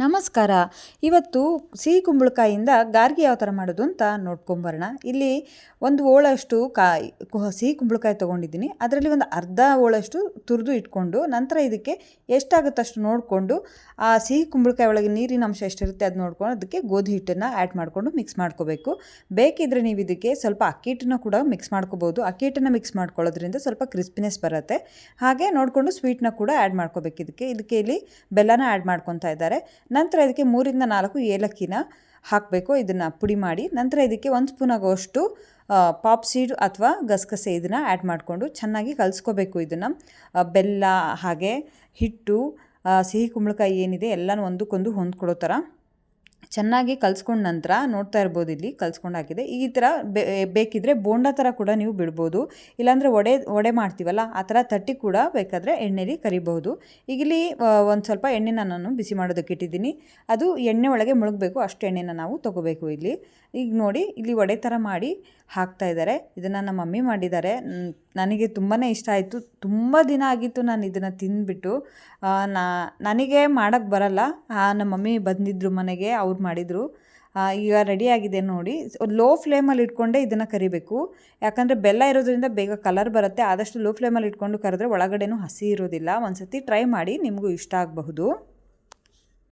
ನಮಸ್ಕಾರ. ಇವತ್ತು ಸಿಹಿ ಕುಂಬಳಕಾಯಿಂದ ಗಾರ್ಗಿ ಯಾವ ಥರ ಮಾಡೋದು ಅಂತ ನೋಡ್ಕೊಂಬರೋಣ ಇಲ್ಲಿ ಒಂದು ಓಳಷ್ಟು ಕಾಯಿ ಸಿಹಿ ಕುಂಬಳಕಾಯಿ ತೊಗೊಂಡಿದ್ದೀನಿ. ಅದರಲ್ಲಿ ಒಂದು ಅರ್ಧ ಓಳಷ್ಟು ತುರಿದು ಇಟ್ಕೊಂಡು ನಂತರ ಇದಕ್ಕೆ ಎಷ್ಟಾಗುತ್ತೆ ಅಷ್ಟು ನೋಡಿಕೊಂಡು ಆ ಸಿಹಿ ಕುಂಬಳಕಾಯಿ ಒಳಗೆ ನೀರಿನ ಅಂಶ ಎಷ್ಟಿರುತ್ತೆ ಅದು ನೋಡ್ಕೊಂಡು ಅದಕ್ಕೆ ಗೋಧಿ ಹಿಟ್ಟನ್ನು ಆ್ಯಡ್ ಮಾಡಿಕೊಂಡು ಮಿಕ್ಸ್ ಮಾಡ್ಕೋಬೇಕು. ಬೇಕಿದ್ರೆ ನೀವು ಇದಕ್ಕೆ ಸ್ವಲ್ಪ ಅಕ್ಕಿ ಹಿಟ್ಟನ್ನು ಕೂಡ ಮಿಕ್ಸ್ ಮಾಡ್ಕೋಬೋದು. ಅಕ್ಕಿ ಹಿಟ್ಟನ್ನು ಮಿಕ್ಸ್ ಮಾಡ್ಕೊಳ್ಳೋದ್ರಿಂದ ಸ್ವಲ್ಪ ಕ್ರಿಸ್ಪಿನೆಸ್ ಬರುತ್ತೆ. ಹಾಗೆ ನೋಡಿಕೊಂಡು ಸ್ವೀಟ್ನ ಕೂಡ ಆ್ಯಡ್ ಮಾಡ್ಕೋಬೇಕು ಇದಕ್ಕೆ. ಇದಕ್ಕೆ ಇಲ್ಲಿ ಬೆಲ್ಲನ ಆ್ಯಡ್ ಮಾಡ್ಕೊತಾ ಇದ್ದಾರೆ. ನಂತರ ಇದಕ್ಕೆ ಮೂರಿಂದ ನಾಲ್ಕು ಏಲಕ್ಕಿನ ಹಾಕಬೇಕು. ಇದನ್ನು ಪುಡಿ ಮಾಡಿ ನಂತರ ಇದಕ್ಕೆ ಒಂದು ಸ್ಪೂನ್ ಆಗೋಷ್ಟು ಪಾಪ್ ಸೀಡ್ ಅಥವಾ ಗಸಗಸೆ ಇದನ್ನು ಆ್ಯಡ್ ಮಾಡಿಕೊಂಡು ಚೆನ್ನಾಗಿ ಕಲಿಸ್ಕೋಬೇಕು ಇದನ್ನು. ಬೆಲ್ಲ ಹಾಗೆ ಹಿಟ್ಟು ಸಿಹಿ ಕುಂಬಳಕಾಯಿ ಏನಿದೆ ಎಲ್ಲನೂ ಒಂದಕ್ಕೊಂದು ಹೊಂದ್ಕೊಳ್ಳೋ ಥರ ಚೆನ್ನಾಗಿ ಕಲಿಸ್ಕೊಂಡ ನಂತರ ನೋಡ್ತಾ ಇರ್ಬೋದು ಇಲ್ಲಿ ಕಲಿಸ್ಕೊಂಡು ಹಾಕಿದೆ. ಈ ಥರ ಬೇ, ಬೇಕಿದ್ರೆ ಬೋಂಡ ಥರ ಕೂಡ ನೀವು ಬಿಡ್ಬೋದು. ಇಲ್ಲಾಂದರೆ ವಡೆ ವಡೆ ಮಾಡ್ತೀವಲ್ಲ, ಆ ಥರ ತಟ್ಟಿ ಕೂಡ ಬೇಕಾದರೆ ಎಣ್ಣೆಲಿ ಕರಿಬಹುದು. ಈಗಿಲ್ಲಿ ಒಂದು ಸ್ವಲ್ಪ ಎಣ್ಣೆನ ನಾನು ಬಿಸಿ ಮಾಡೋದಕ್ಕೆ ಇಟ್ಟಿದ್ದೀನಿ. ಅದು ಎಣ್ಣೆ ಒಳಗೆ ಮುಳುಗಬೇಕು, ಅಷ್ಟು ಎಣ್ಣೆನ ನಾವು ತೊಗೋಬೇಕು ಇಲ್ಲಿ. ಈಗ ನೋಡಿ, ಇಲ್ಲಿ ವಡೆ ಥರ ಮಾಡಿ ಹಾಕ್ತಾ ಇದ್ದಾರೆ. ಇದನ್ನು ನಮ್ಮ ಮಮ್ಮಿ ಮಾಡಿದ್ದಾರೆ. ನನಗೆ ತುಂಬಾ ಇಷ್ಟ ಆಯಿತು. ತುಂಬ ದಿನ ಆಗಿತ್ತು ನಾನು ಇದನ್ನು ತಿಂದ್ಬಿಟ್ಟು. ನಾ, ನನಗೆ ಮಾಡೋಕ್ಕೆ ಬರಲ್ಲ. ನಮ್ಮ ಮಮ್ಮಿ ಬಂದಿದ್ದರು ಮನೆಗೆ, ಅವ್ರು ಮಾಡಿದರು. ಈಗ ರೆಡಿಯಾಗಿದೆ ನೋಡಿ. ಲೋ ಫ್ಲೇಮಲ್ಲಿ ಇಟ್ಕೊಂಡೇ ಇದನ್ನು ಕರಿಬೇಕು. ಯಾಕಂದರೆ ಬೆಲ್ಲ ಇರೋದ್ರಿಂದ ಬೇಗ ಕಲರ್ ಬರುತ್ತೆ. ಆದಷ್ಟು ಲೋ ಫ್ಲೇಮಲ್ಲಿ ಇಟ್ಕೊಂಡು ಕರೆದ್ರೆ ಒಳಗಡೆನೂ ಹಸಿ ಇರೋದಿಲ್ಲ. ಒಂದು ಸತಿ ಟ್ರೈ ಮಾಡಿ ನಿಮಗೂ ಇಷ್ಟ ಆಗಬಹುದು.